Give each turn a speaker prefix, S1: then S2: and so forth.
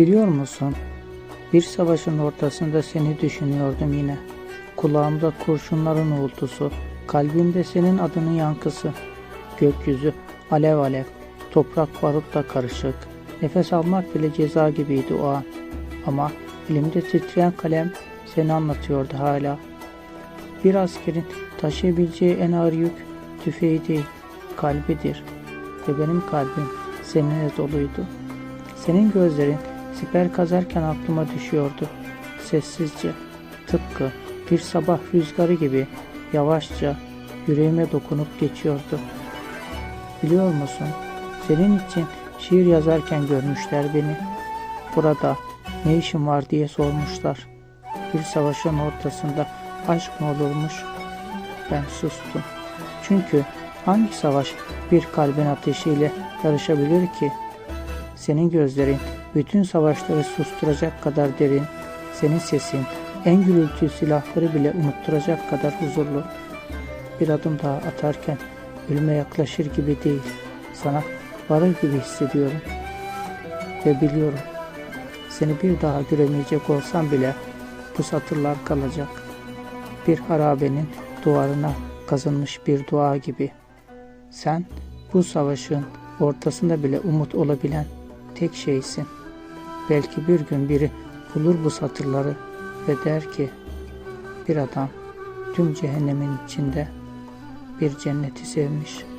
S1: Biliyor musun? Bir savaşın ortasında seni düşünüyordum yine. Kulağımda kurşunların uğultusu, kalbimde senin adının yankısı. Gökyüzü alev alev, toprak barutla karışık. Nefes almak bile ceza gibiydi o an. Ama elimde titreyen kalem seni anlatıyordu hala. Bir askerin taşıyabileceği en ağır yük tüfeği değil, kalbidir. Ve benim kalbim seninle doluydu. Senin gözlerin siper kazarken aklıma düşüyordu. Sessizce, tıpkı bir sabah rüzgarı gibi yavaşça yüreğime dokunup geçiyordu. Biliyor musun? Senin için şiir yazarken görmüşler beni. Burada ne işim var diye sormuşlar. Bir savaşın ortasında aşk mı olurmuş? Ben sustum. Çünkü hangi savaş bir kalbin ateşiyle yarışabilir ki? Senin gözlerin bütün savaşları susturacak kadar derin, senin sesin en gürültü silahları bile unutturacak kadar huzurlu. Bir adım daha atarken ölüme yaklaşır gibi değil, sana varır gibi hissediyorum. Ve biliyorum, seni bir daha göremeyecek olsam bile bu satırlar kalacak. Bir harabenin duvarına kazınmış bir dua gibi. Sen bu savaşın ortasında bile umut olabilen tek şeysin. Belki bir gün biri bulur bu satırları ve der ki bir adam tüm cehennemin içinde bir cenneti sevmiş.''